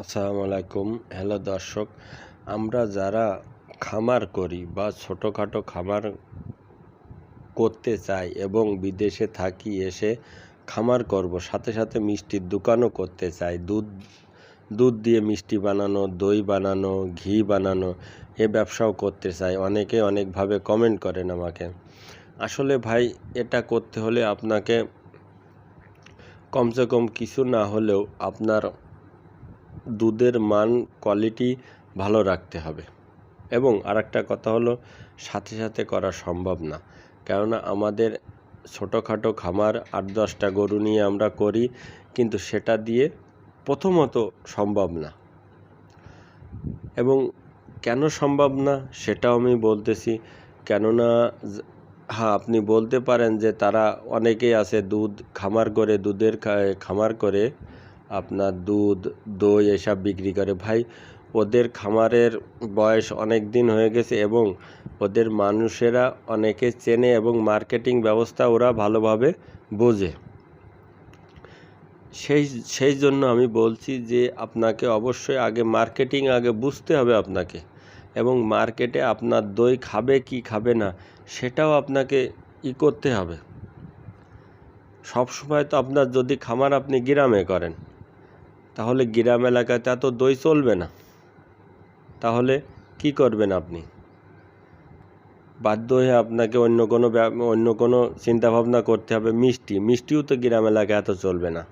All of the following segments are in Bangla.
আসসালামু আলাইকুম হ্যালো দর্শক, আমরা যারা খামার করি বা ছোটোখাটো খামার করতে চাই এবং বিদেশে থাকি, এসে খামার করব, সাথে সাথে মিষ্টির দোকানও করতে চাই। দুধ দুধ দিয়ে মিষ্টি বানানো, দই বানানো, ঘি বানানো, এ ব্যবসাও করতে চাই। অনেকে অনেকভাবে কমেন্ট করেন আমাকে। আসলে ভাই, এটা করতে হলে আপনাকে কমসে কম কিছু না হলেও আপনার দুধের মান কোয়ালিটি ভালো রাখতে হবে। এবং আরেকটা কথা হলো, সাথে সাথে করা সম্ভব না। কেননা আমাদের ছোটোখাটো খামার, আট দশটা গরু নিয়ে আমরা করি, কিন্তু সেটা দিয়ে প্রথমত সম্ভব না। এবং কেন সম্ভব না, সেটাও আমি বলতেছি। কেননা হ্যাঁ আপনি বলতে পারেন যে তারা অনেকেই আছে দুধ, খামার করে, দুধের খামার করে আপনার দুধ, দই এসব বিক্রি করে। ভাই, ওদের খামারের বয়স অনেক দিন হয়ে গেছে এবং ওদের মানুষেরা অনেকে চেনে এবং মার্কেটিং ব্যবস্থা ওরা ভালোভাবে বোঝে। সেই সেই জন্য আমি বলছি যে আপনাকে অবশ্যই আগে মার্কেটিং আগে বুঝতে হবে আপনাকে এবং মার্কেটে আপনার দই খাবে কি খাবে না সেটাও আপনাকে ই করতে হবে। সব সময় তো আপনার যদি খামার আপনি গ্রামে করেন তাহলে গ্রাম এলাকাতে এত দই চলবে না। তাহলে কি করবেন আপনি? বাধ্য হয়ে আপনাকে অন্য কোনো অন্য কোনো চিন্তাভাবনা করতে হবে। মিষ্টি, মিষ্টিও তো গ্রাম এলাকায় এত চলবে না।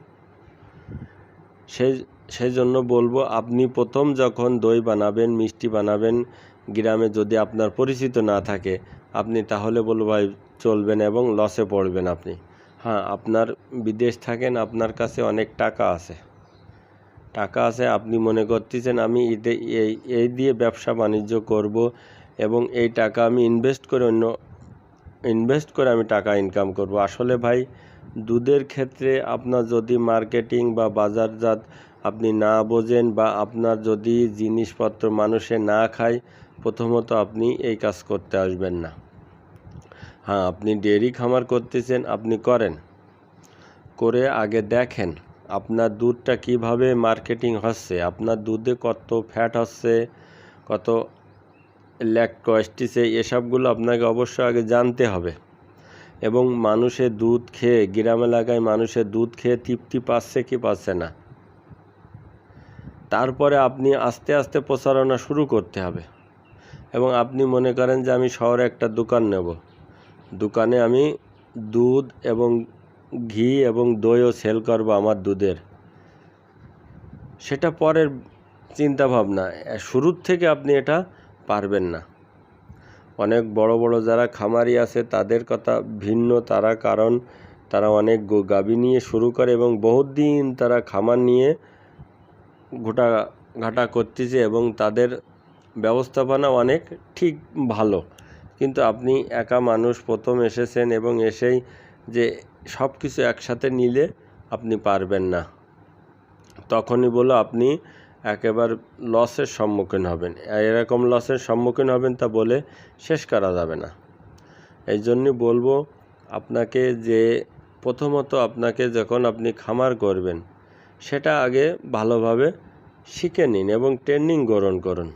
সেই সেই জন্য বলব, আপনি প্রথম যখন দই বানাবেন, মিষ্টি বানাবেন গ্রামে যদি আপনার পরিচিত না থাকে, আপনি তাহলে বলব, ভাই, চলবেন এবং লসে পড়বেন আপনি। হ্যাঁ আপনার বিদেশ থাকেন, আপনার কাছে অনেক টাকা আছে। টাকা আছে, আপনি মনে করতেছেন আমি এতে এই এই দিয়ে ব্যবসা বাণিজ্য করব এবং এই টাকা আমি ইনভেস্ট করে অন্য ইনভেস্ট করে আমি টাকা ইনকাম করব। আসলে ভাই, দুধের ক্ষেত্রে আপনার যদি মার্কেটিং বা বাজারজাত আপনি না বোঝেন বা আপনার যদি জিনিসপত্র মানুষে না খায়, প্রথমত আপনি এই কাজ করতে আসবেন না। হ্যাঁ আপনি ডেয়ারি খামার করতেছেন, আপনি করেন। করে আগে দেখেন। আপনার দুধটা কীভাবে মার্কেটিং হচ্ছে? আপনার দুধে কত ফ্যাট হচ্ছে? কত ল্যাকটোস্টিসে এসবগুলো আপনাকে অবশ্যই আগে জানতে হবে। এবং মানুষের দুধ খেয়ে, গ্রাম এলাকায় মানুষের দুধ খেয়ে তৃপ্তি পাচ্ছে কি পাচ্ছে না? তারপরে আপনি আস্তে আস্তে প্রচারণা শুরু করতে হবে। এবং আপনি মনে করেন যে আমি শহরে একটা দোকান নেব। দোকানে আমি দুধ এবং ঘি এবং দইও সেল করব আমার দুধের। সেটা পরের চিন্তা ভাবনা শুরুর থেকে আপনি এটা পারবেন না। অনেক বড় বড় যারা খামারি আছে, তাদের কথা ভিন্ন, তারা কারণ তারা অনেক গো- গাভী নিয়ে শুরু করে এবং বহুত দিন তারা খামার নিয়ে গোটা ঘাটা করতেছে এবং তাদের ব্যবস্থাপনা অনেক ঠিক ভালো। কিন্তু আপনি একা মানুষ প্রথম এসেছেন এবং এসেই যে সব কিছু একসাথে নিলে আপনি পারবেন না। তখনই বলো আপনি একেবারে লসের সম্মুখীন হবেন। এরকম লসের সম্মুখীন হবেন তা বলে শেষ করা যাবে না। এই জন্যই বলব আপনাকে যে প্রথমত আপনাকে যখন আপনি খামার করবেন, সেটা আগে ভালোভাবে শিখে নিন এবং ট্রেনিং গ্রহণ করুন।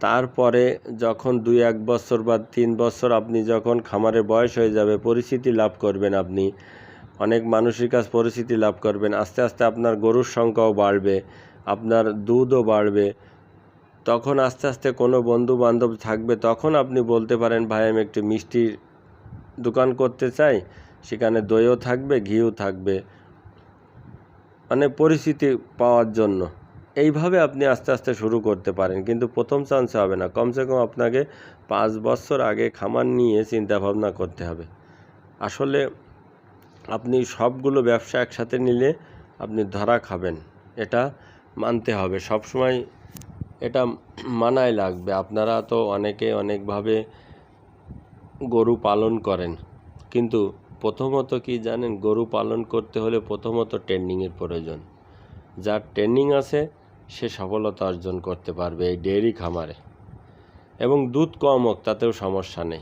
তারপরে যখন দুই, এক বছর বা তিন বছর আপনি যখন খামারে বয়স হয়ে যাবে, পরিচিতি লাভ করবেন আপনি। অনেক মানুষের কাছ পরিচিতি লাভ করবেন। আস্তে আস্তে আপনার গরুর সংখ্যাও বাড়বে, আপনার দুধও বাড়বে। তখন আস্তে আস্তে কোনো বন্ধু বান্ধব থাকবে, তখন আপনি বলতে পারেন, ভাই, আমি একটি মিষ্টির দোকান করতে চাই, সেখানে দইও থাকবে, ঘিও থাকবে। মানে পরিচিতি পাওয়ার জন্য। এইভাবে আপনি আস্তে আস্তে শুরু করতে পারেন, কিন্তু প্রথম চান্সে হবে না। কমসে কম আপনাকে পাঁচ বছর আগে খামার নিয়ে চিন্তা ভাবনা করতে হবে। আসলে আপনি সবগুলো ব্যবসা একসাথে নিলে আপনি ধরা খাবেন, এটা মানতে হবে। সব সময় এটা মানায় লাগবে। আপনারা তো অনেকে অনেকভাবে গরু পালন করেন, কিন্তু প্রথমত কি জানেন, গরু পালন করতে হলে প্রথমত ট্রেনিংয়ের প্রয়োজন। যার ট্রেনিং আছে সে সফলতা অর্জন করতে পারবে এই ডেয়ারি খামারে। এবং দুধ কম হোক, তাতেও সমস্যা নেই।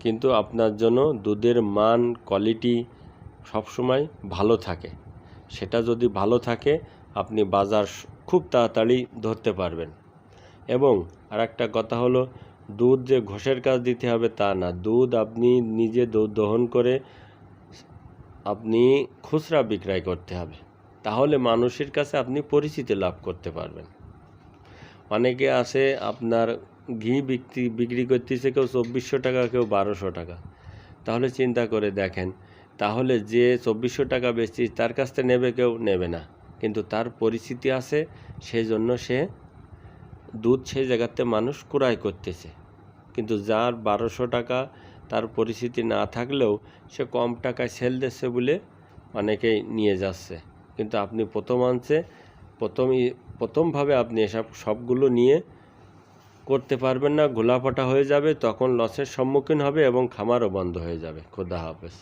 কিন্তু আপনার জন্য দুধের মান কোয়ালিটি সবসময় ভালো থাকে। সেটা যদি ভালো থাকে, আপনি বাজার খুব তাড়াতাড়ি ধরতে পারবেন। এবং আরেকটা কথা হলো, দুধ যে ঘষের কাজ দিতে হবে তা না। দুধ আপনি নিজে দুধ দহন করে, আপনি খুচরা বিক্রয় করতে হবে। তাহলে মানুষের কাছে আপনি পরিচিতি লাভ করতে পারবেন। অনেকে আছে আপনার ঘি বিক্রি বিক্রি করতেছে কেউ চব্বিশশো টাকা, কেউ বারোশো টাকা। তাহলে চিন্তা করে দেখেন, তাহলে যে চব্বিশশো টাকা বেচছি, তার কাছ থেকে নেবে কেউ? নেবে না। কিন্তু তার পরিচিতি আছে সেই জন্য সে দুধ সেই জায়গাতে মানুষ ক্রয় করতেছে। কিন্তু যার বারোশো টাকা তার পরিচিতি না থাকলেও সে কম টাকায় সেল দিচ্ছে বলে অনেকেই নিয়ে যাচ্ছে। কিন্তু আপনি প্রথম আনছে, প্রথম প্রথমভাবে আপনি এসব সবগুলো নিয়ে করতে পারবেন না ঘোলাপাটা হয়ে যাবে, তখন লসের সম্মুখীন হবে এবং খামারও বন্ধ হয়ে যাবে। খোদা হাফেজ।